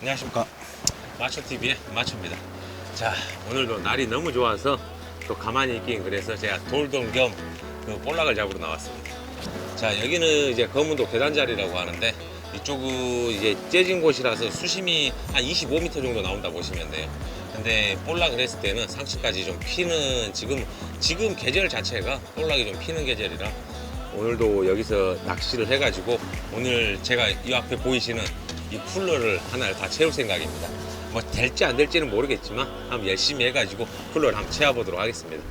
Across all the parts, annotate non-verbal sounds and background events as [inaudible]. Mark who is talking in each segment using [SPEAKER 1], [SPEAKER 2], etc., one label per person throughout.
[SPEAKER 1] 안녕하십니까. 마초TV의 마초입니다. 자 오늘도 날이 너무 좋아서 또 가만히 있긴 그래서 제가 돌돔 겸그 볼락을 잡으러 나왔습니다. 자 여기는 이제 검은도 계단자리라고 하는데 이쪽은 이제 째진 곳이라서 수심이 한 25m 정도 나온다 보시면 돼요. 근데 볼락을 했을 때는 상치까지 좀 피는 지금 지금 계절 자체가 볼락이 좀 피는 계절이라 오늘도 여기서 낚시를 해가지고 오늘 제가 이 앞에 보이시는 이 쿨러를 하나를 다 채울 생각입니다. 뭐 될지 안 될지는 모르겠지만 한번 열심히 해가지고 쿨러를 한번 채워보도록 하겠습니다.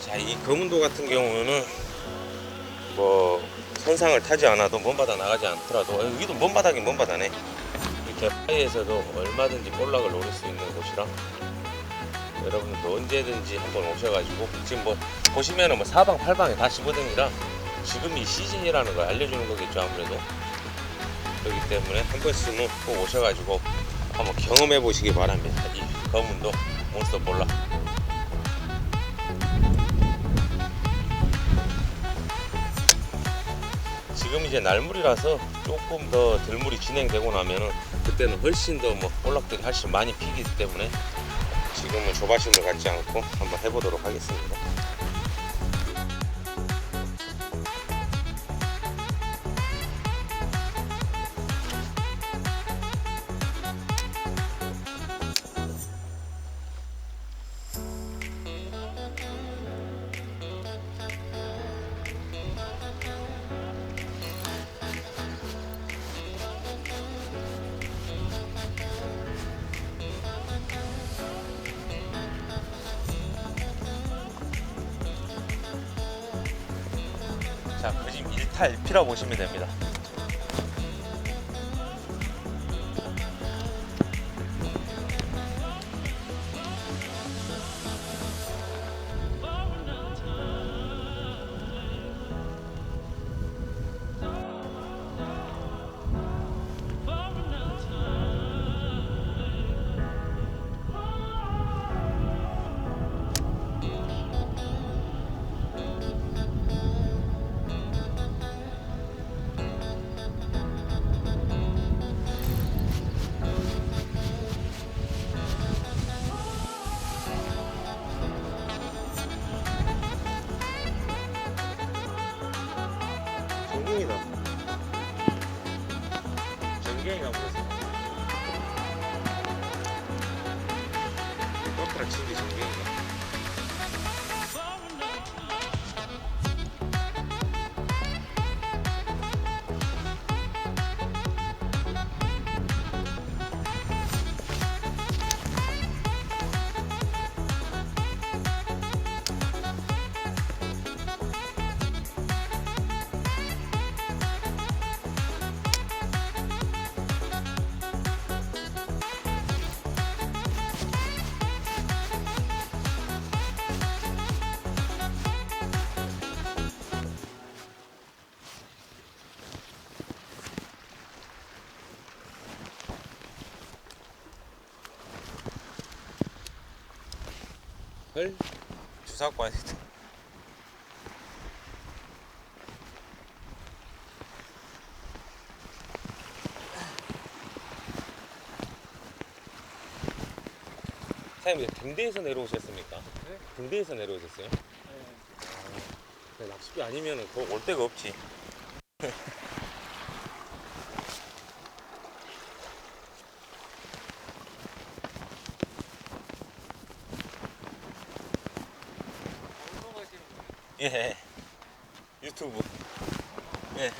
[SPEAKER 1] 자, 이 검은도 같은 경우는 뭐 선상을 타지 않아도 먼 바다 나가지 않더라도 어, 여기도 먼 바다긴 먼 바다네. 이렇게 바위에서도 얼마든지 볼락을 노릴 수 있는 곳이라 여러분들도 언제든지 한번 오셔가지고 지금 뭐 보시면은 뭐 사방 팔방에 다 씹어등이라 지금이 시즌이라는 걸 알려주는 거겠죠 아무래도. 그렇기 때문에 한 번쯤은 꼭 오셔가지고 한번 경험해 보시기 바랍니다. 이 검은도 몬스터 볼락 지금 이제 날물이라서 조금 더 들물이 진행되고 나면은 그때는 훨씬 더 뭐 볼락들이 훨씬 많이 피기 때문에 지금은 조바심을 갖지 않고 한번 해보도록 하겠습니다. 탈 필요 보시면 됩니다. 헐 주사 갖고 와야 겠다 사장님 등대에서 내려오셨습니까?
[SPEAKER 2] 네?
[SPEAKER 1] 등대에서 내려오셨어요? 네, 낚시비 아니면은 거기 올 데가 없지. [laughs]
[SPEAKER 2] 방송하시는 분
[SPEAKER 1] 예. 유튜브. 예.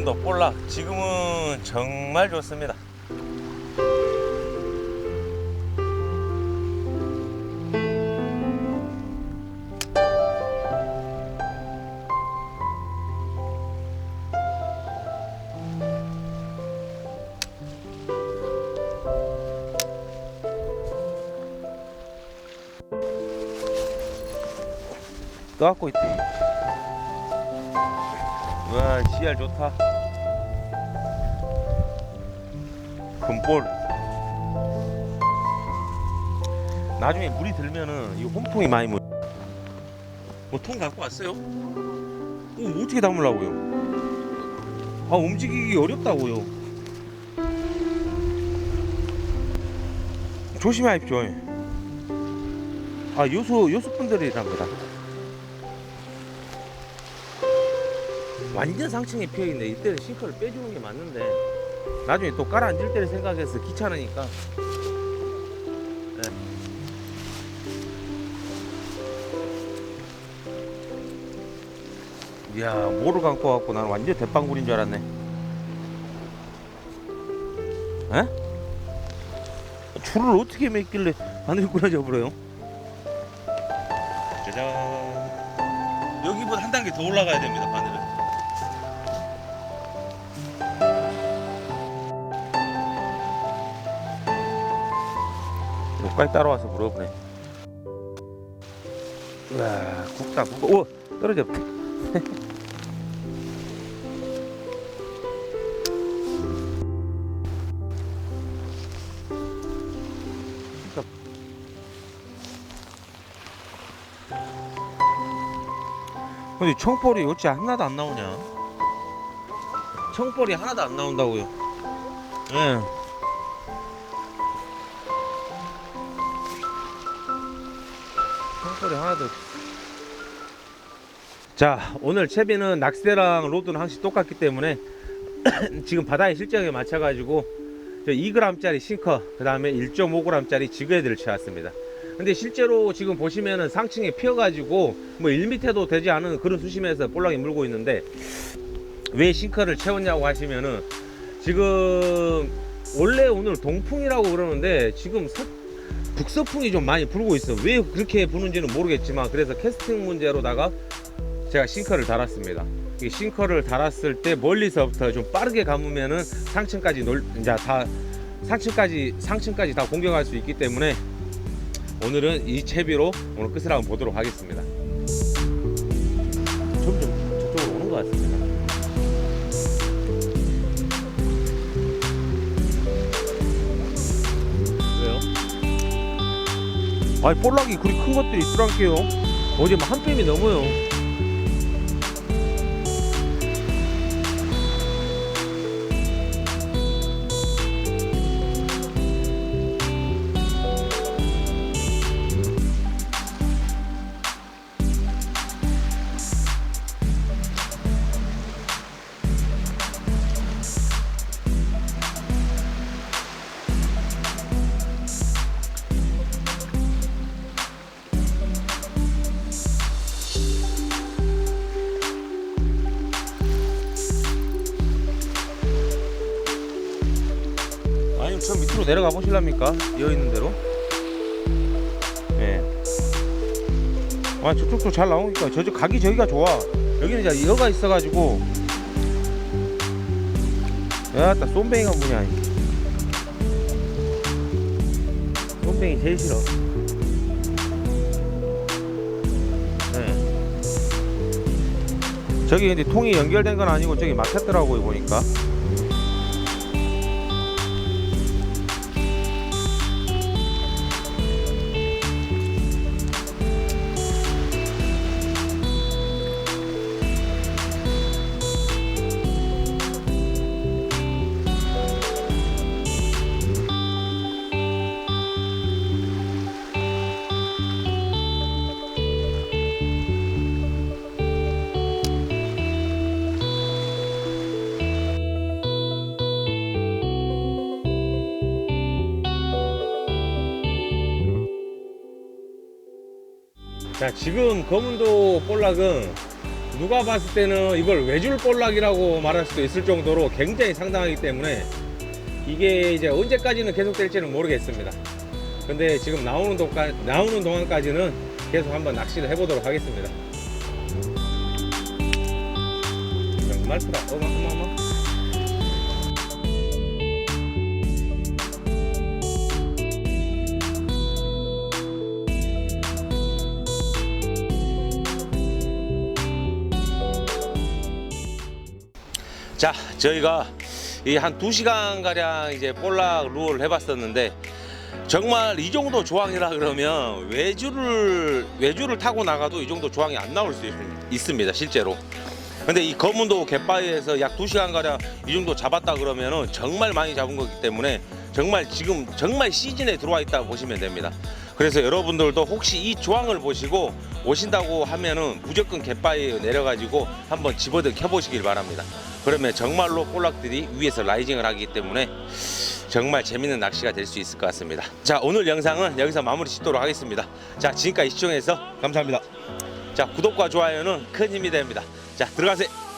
[SPEAKER 1] 봄도 볼락 지금은 정말 좋습니다. 떠갖고 있대. 와, 씨알 좋다. 금볼. 나중에 물이 들면은 이 홈통이 많이 물. 뭐통 갖고 왔어요? 어, 어떻게 담으려고요? 아 움직이기 어렵다고요. 조심하십시오. 아 요소 요소분들이랍니다. 완전 상층에 피어 있네. 이때는 싱크를 빼주는 게 맞는데 나중에 또 깔아앉을 때를 생각해서 귀찮으니까. 네. 이야, 뭐를 감고 갖고 나는 완전 대빵굴인 줄 알았네. 에? 줄을 어떻게 맺길래 바늘 끊어져 버려요? 짜잔. 여기보다 한 단계 더 올라가야 됩니다, 바늘 은. 여기까지 따라와서 물어보네. 우와, 굵다, 굵다. 오, 떨어졌다. [laughs] 근데 청벌이 어찌 하나도 안 나오냐? 청벌이 하나도 안 나온다고요. 예. 청벌이 하나도. 없- 자, 오늘 채비는 낚시대랑 로드는 항상 똑같기 때문에 [clears throat] 지금 바다의 실정에 맞춰가지고 저 2g짜리 싱커, 그 다음에 1.5g짜리 지그헤드를 채웠습니다. 근데 실제로 지금 보시면은 상층에 피어가지고 뭐 1m도 되지 않은 그런 수심에서 볼락이 물고 있는데 왜 싱커를 채웠냐고 하시면은 지금 원래 오늘 동풍이라고 그러는데 지금 서, 북서풍이 좀 많이 불고 있어 왜 그렇게 부는지는 모르겠지만 그래서 캐스팅 문제로다가 제가 싱커를 달았습니다 이 싱커를 달았을 때 멀리서부터 좀 빠르게 감으면은 상층까지 놀 이제 다 상층까지 상층까지 다 공격할 수 있기 때문에 오늘은 이 채비로 오늘 끝을 한번 보도록 하겠습니다. 점점 저쪽으로 오는 것 같습니다. 아니 볼락이 그리 큰 것들이 있더란게요. 어제 뭐한 뺨이 넘어요. 저 밑으로 내려가 보실랍니까? 이어 있는 대로. 예. 아 저쪽도 잘 나오니까 저쪽 각이 저기가 좋아. 여기는 이제 이어가 있어가지고. 야따 쏨뱅이가 뭐냐? 쏨뱅이 제일 싫어. 예. 저기 근데 통이 연결된 건 아니고 저기 막혔더라고요 보니까. 자 지금 검은도 볼락은 누가 봤을 때는 이걸 외줄 볼락이라고 말할 수도 있을 정도로 굉장히 상당하기 때문에 이게 이제 언제까지는 계속될지는 모르겠습니다. 근데 지금 나오는 동안 나오는 동안까지는 계속 한번 낚시를 해보도록 하겠습니다. 정말 크다. 어마 어마 어마. 자, 저희가 이 한 두시간 가량 이제 볼락 룰 해봤었는데 정말 이 정도 조항이라 그러면 외주를 외주를 타고 나가도 이 정도 조항이 안 나올 수 있, 있습니다, 실제로. 근데 이 검은도 갯바위에서 약 두시간 가량 이 정도 잡았다 그러면은 정말 많이 잡은 거기 때문에 정말 지금 정말 시즌에 들어와 있다고 보시면 됩니다. 그래서 여러분들도 혹시 이 조항을 보시고 오신다고 하면은 무조건 갯바위에 내려가지고 한번 집어들 켜보시길 바랍니다. 그러면 정말로 볼락들이 위에서 라이징을 하기 때문에 정말 재밌는 낚시가 될 수 있을 것 같습니다. 자 오늘 영상은 여기서 마무리 짓도록 하겠습니다. 자 지금까지 시청해서 감사합니다. 자 구독과 좋아요는 큰 힘이 됩니다. 자 들어가세요.